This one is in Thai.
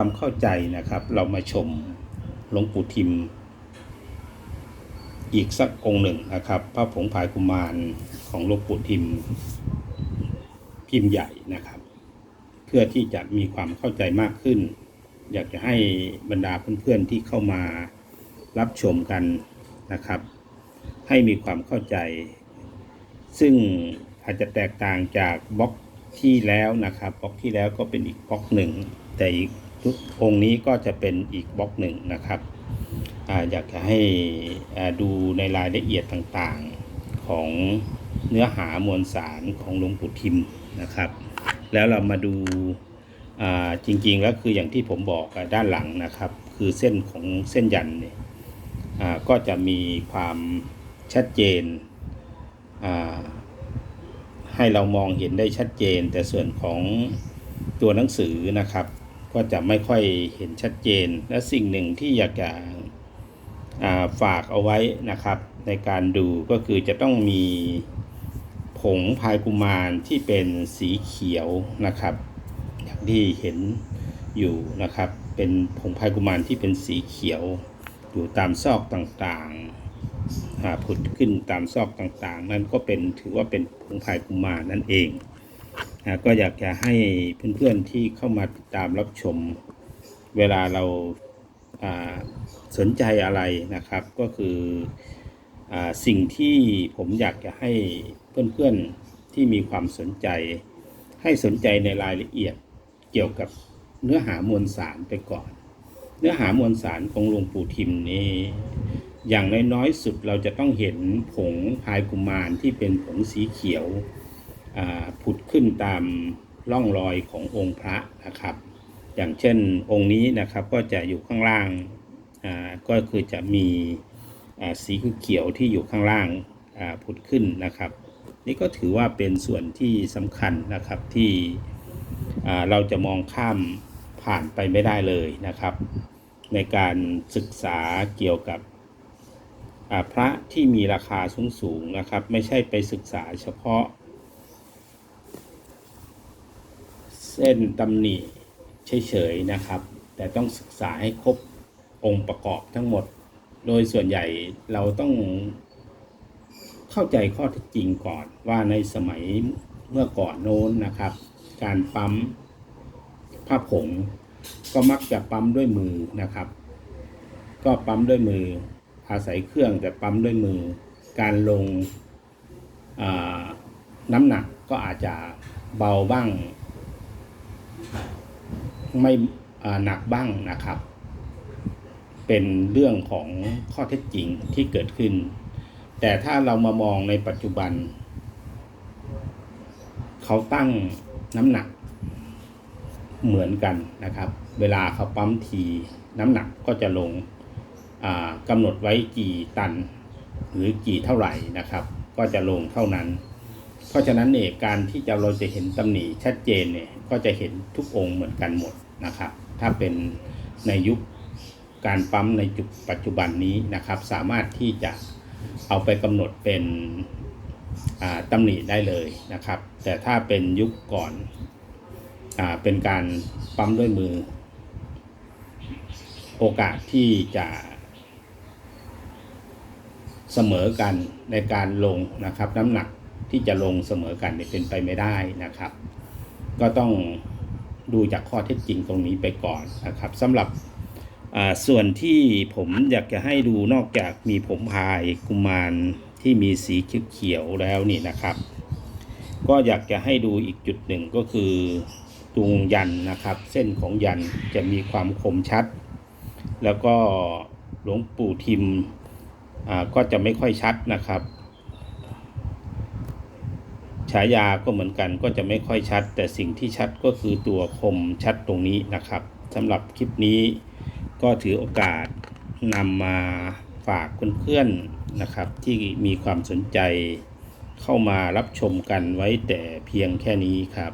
ความเข้าใจนะครับ เรามาชมหลวงปู่ทิม อีกสักองค์หนึ่งนะครับ พระผงพายกุมารของหลวงปู่ทิม พิมพ์ใหญ่นะครับ เพื่อที่จะมีความเข้าใจมากขึ้น อยากจะให้บรรดาเพื่อนๆที่เข้ามารับชมกันนะครับ ให้มีความเข้าใจ ซึ่งอาจจะแตกต่างจากบล็อกที่แล้วนะครับบล็อกที่แล้วก็เป็นอีกบล็อกหนึ่งแต่อีก องค์นี้ก็จะเป็นอีกบล็อกหนึ่งนะครับออยากจะให้ดูในรายละเอียดต่างๆของเนื้อหามวลสารของหลวงปู่ทิมนะครับ แล้วเรามาดูาจริงๆแล้วคืออย่างที่ผมบอกด้านหลังนะครับ คือเส้นของเส้นยันเนี่ยก็จะมีความชัดเจนให้เรามองเห็นได้ชัดเจน แต่ส่วนของตัวหนังสือนะครับ ก็จะไม่ค่อยเห็นชัดเจน และสิ่งหนึ่งที่อยากจะาฝากเอาไว้นะครับ ในการดูก็คือจะต้องมีผงพายกุมารที่เป็นสีเขียวนะครับ อย่างที่เห็นอยู่นะครับ เป็นผงพายกุมารที่เป็นสีเขียวอยู่ตามซอกต่างๆผุดขึ้นตามซอกต่างๆ นั่นก็เป็นถือว่าเป็นผงพายกุมารนั่นเอง ก็อยากจะให้เพื่อนๆที่เข้ามาติดตามรับชม เวลาเราสนใจอะไรนะครับ ก็คืออสิ่งที่ผมอยากจะให้เพื่อนๆที่มีความสนใจ ให้สนใจในรายละเอียดเกี่ยวกับเนื้อหามวลสารไปก่อน เนื้อหามวลสารของหลวงปู่ทิมนี้อย่างน้อยๆสุดเราจะต้องเห็นผงพายกุมารที่เป็นผงสีเขียว ผุดขึ้นตามร่องรอยขององค์พระนะครับ อย่างเช่นองค์นี้นะครับก็จะอยู่ข้างล่างก็คือจะมีสีเขียวที่อยู่ข้างล่างผุดขึ้นนะครับ นี่ก็ถือว่าเป็นส่วนที่สำคัญนะครับที่เราจะมองข้ามผ่านไปไม่ได้เลยนะครับ ในการศึกษาเกี่ยวกับพระที่มีราคาสูงสูงๆนะครับ ไม่ใช่ไปศึกษาเฉพาะ เส้นตำหนิเฉยๆนะครับ แต่ต้องศึกษาให้ครบองค์ประกอบทั้งหมด โดยส่วนใหญ่เราต้องเข้าใจข้อเท็จจริงก่อนว่าในสมัยเมื่อก่อนโน้นนะครับ การปั๊มผ้าผงก็มักจะปั๊มด้วยมือนะครับ ก็ปั๊มด้วยมือ อาศัยเครื่องแต่ปั๊มด้วยมือ การลงน้ำหนักก็อาจจะเบาบ้าง ไม่หนักบ้างนะครับ เป็นเรื่องของข้อเท็จจริงที่เกิดขึ้น แต่ถ้าเรามามองในปัจจุบัน เขาตั้งน้ำหนักเหมือนกันนะครับ เวลาเขาปั๊มทีน้ำหนักก็จะลงกำหนดไว้กี่ตัน หรือกี่เท่าไหร่นะครับ ก็จะลงเท่านั้น เพราะฉะนั้นเนี่ยการที่จะเราจะเห็นตำหนิชัดเจนเนี่ยก็จะเห็นทุกองค์เหมือนกันหมดนะครับ ถ้าเป็นในยุคการปั๊มในจุดปัจจุบันนี้นะครับ สามารถที่จะเอาไปกำหนดเป็นอ่าตำหนิได้เลยนะครับ แต่ถ้าเป็นยุคก่อนอเป็นการปั๊มด้วยมือ โอกาสที่จะเสมอกันในการลงนะครับน้ำหนัก ที่จะลงเสมอกันเนี่ยเป็นไปไม่ได้นะครับ ก็ต้องดูจากข้อเท็จจริงตรงนี้ไปก่อนนะครับสำหรับส่วนที่ผมอยากจะให้ดูนอกจากมีผมพายกุมารที่มีสีเขียวแล้วนี่นะครับ ก็อยากจะให้ดูอีกจุดหนึ่งก็คือตรงยันนะครับ เส้นของยันจะมีความคมชัด แล้วก็หลวงปู่ทิมก็จะไม่ค่อยชัดนะครับ ฉายาก็เหมือนกันก็จะไม่ค่อยชัด แต่สิ่งที่ชัดก็คือตัวคมชัดตรงนี้นะครับสำหรับคลิปนี้ก็ถือโอกาสนำมาฝากเพื่อนๆนะครับ ที่มีความสนใจเข้ามารับชมกันไว้แต่เพียงแค่นี้ครับ